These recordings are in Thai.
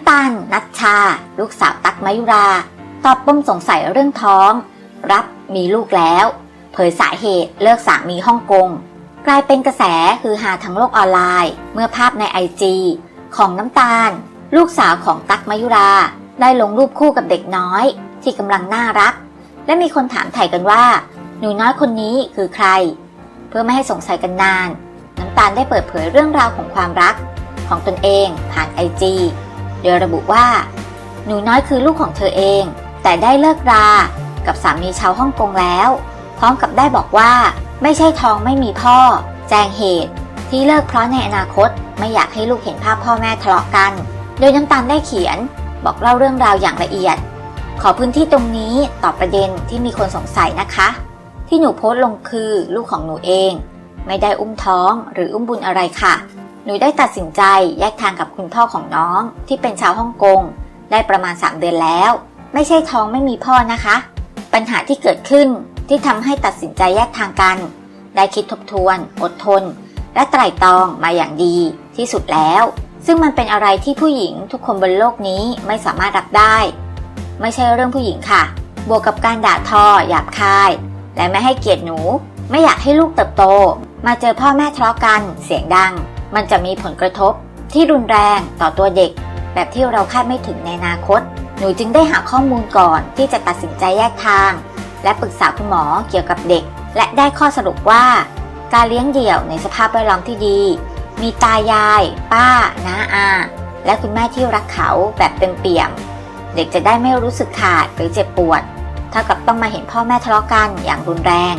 ำตาล นัชชา ลูกสาวตั๊กมายุรา ตอบปมสงสัยเรื่องท้อง รับมีลูกแล้ว เผยสาเหตุเลิกสามีฮ่องกง กลายเป็นกระแสคือหาทั้งโลกออนไลน์ เมื่อภาพในไอจีของน้ำตาล ลูกสาวของตั๊กมายุรา ได้ลงรูปคู่กับเด็กน้อย ที่กำลังน่ารัก และมีคนถามไถ่กันว่า หนูน้อยคนนี้คือใคร เพื่อไม่ให้สงสัยกันนาน น้ำตาลได้เปิดเผยเรื่องราวของความรักของตนเองผ่านไอจี โดยระบุว่า หนูน้อยคือลูกของเธอเอง แต่ได้เลิกรากับสามีชาวฮ่องกงแล้ว พร้อมกับได้บอกว่า ไม่ใช่ท้องไม่มีพ่อ แจ้งเหตุ ที่เลิกเพราะในอนาคตไม่อยากให้ลูกเห็นภาพพ่อแม่ทะเลาะกัน โดยน้ำตาลได้เขียน บอกเล่าเรื่องราวอย่างละเอียด ขอพื้นที่ตรงนี้ตอบประเด็นที่มีคนสงสัยนะคะ ที่หนูโพสต์ลงคือลูกของหนูเอง ไม่ได้อุ้มท้องหรืออุ้มบุญอะไรค่ะ หนูได้ตัดสินใจแยกทางกับคุณพ่อของน้องที่เป็นชาวฮ่องกง ได้ประมาณ 3 เดือนแล้ว ไม่ใช่ท้องไม่มีพ่อนะคะ ปัญหาที่เกิดขึ้นที่ทำให้ตัดสินใจแยกทางกัน ได้คิดทบทวน อดทน และไตร่ตรองมาอย่างดีที่สุดแล้ว ซึ่งมันเป็นอะไรที่ผู้หญิงทุกคนบนโลกนี้ไม่สามารถรับได้ ไม่ใช่เรื่องผู้หญิงค่ะ บวกกับการด่าทอหยาบคาย และไม่ให้เกียรติหนู ไม่อยากให้ลูกเติบโต มาเจอพ่อแม่ทะเลาะกันเสียงดัง มันจะมีผลกระทบที่รุนแรงต่อตัวเด็ก แบบที่เราคาดไม่ถึงในอนาคต หนูจึงได้หาข้อมูลก่อนที่จะตัดสินใจแยกทาง และปรึกษาคุณหมอเกี่ยวกับเด็ก และได้ข้อสรุปว่า การเลี้ยงเดี่ยวในสภาพแวดล้อมที่ดี มีตายาย ป้า น้าอา และคุณแม่ที่รักเขาแบบเต็มเปี่ยม เด็กจะได้ไม่รู้สึกขาดหรือเจ็บปวดเท่ากับต้องมาเห็นพ่อแม่ทะเลาะกันอย่างรุนแรง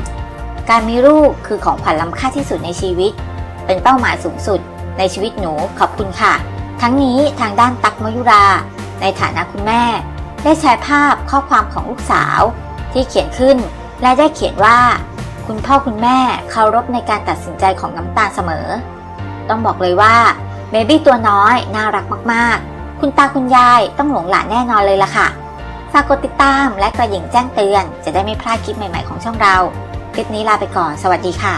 การมีลูกคือของขวัญล้ำค่าที่สุดในชีวิต เป็นเป้าหมายสูงสุด ในชีวิตหนูขอบคุณค่ะ ทั้งนี้ทางด้านตักมยุรา ในฐานะคุณแม่ ได้แชร์ภาพข้อความของลูกสาว ที่เขียนขึ้น และได้เขียนว่า คุณพ่อคุณแม่เคารพในการตัดสินใจของน้ำตาลเสมอ ต้องบอกเลยว่าเบบี้ตัวน้อยน่ารักมากๆ คุณตาคุณยายต้องหลงหลานแน่นอนเลยล่ะค่ะฝากกดติดตามและกระดิ่งแจ้งเตือน จะได้ไม่พลาดคลิปใหม่ๆของช่องเรา คลิปนี้ลาไปก่อน สวัสดีค่ะ